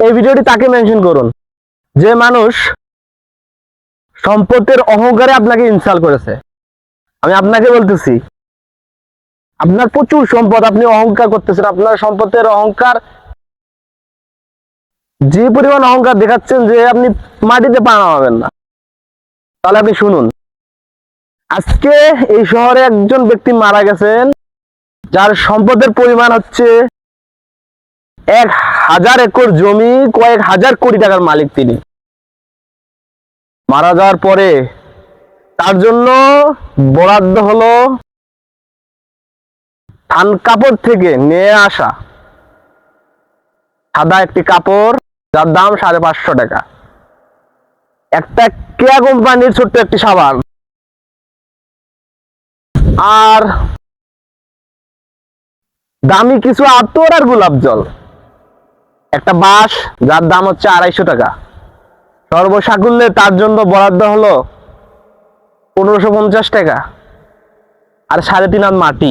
এই ভিডিওটি তাকে মেনশন করুন। যে মানুষ সম্পদের অহংকারে আপনাকে ইনসাল করেছে। আমি আপনাকে বলতেছি, আপনার প্রচুর সম্পদ আপনি অহংকার করতেছেন, আপনার সম্পদের অহংকার যে পরিমাণ অহংকার দেখাচ্ছেন যে আপনি মাটিতে পা নামাবেন না। তাহলে আপনি শুনুন, আজকে এই শহরে একজন ব্যক্তি মারা গেছেন, যার সম্পদের পরিমাণ হচ্ছে এক হাজার একর জমি, কয়েক হাজার কোটি টাকার মালিক তিনি। মারা যাওয়ার পরে তার জন্য বরাদ্দ হলো থান কাপড় থেকে নিয়ে আসা সাদা একটি কাপড়, যার দাম সাড়ে পাঁচশো টাকা। একটা কেয়া কোম্পানির ছোট্ট একটি সাবান। আর দামি কিছু আতর আর গোলাপ জল। একটা বাঁশ, যার দাম হচ্ছে আড়াইশো টাকা। সর্বসাকুল্যে তার জন্য বরাদ্দ হলো পনেরোশো পঞ্চাশ টাকা আর সাড়ে তিন মাটি।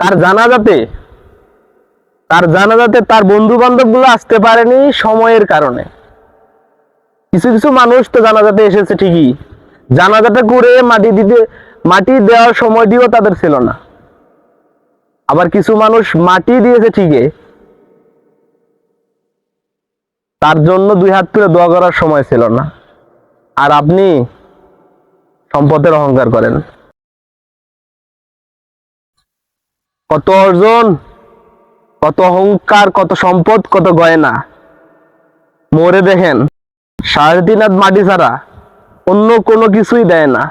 তার জানাজাতে তার জানাজাতে তার বন্ধু বান্ধবগুলো আসতে পারেনি সময়ের কারণে। কিছু কিছু মানুষ তো জানাজাতে এসেছে ঠিকই। জানাজাটা করে মাটি দিতে, মাটি দেওয়ার সময়টিও তাদের ছিল না। আবার কিছু মানুষ মাটি দিয়েছে ঠিকই। তার জন্য দুই হাত তুলে দোয়া করার সময় ছিল না। আর আপনি সম্পদের অহংকার করেন। কত অর্জন, কত অহংকার, কত সম্পদ, কত গয়না। মরে দেখেন, সাড়ে তিন মাটি ছাড়া অন্য কোনো কিছুই দেয় না।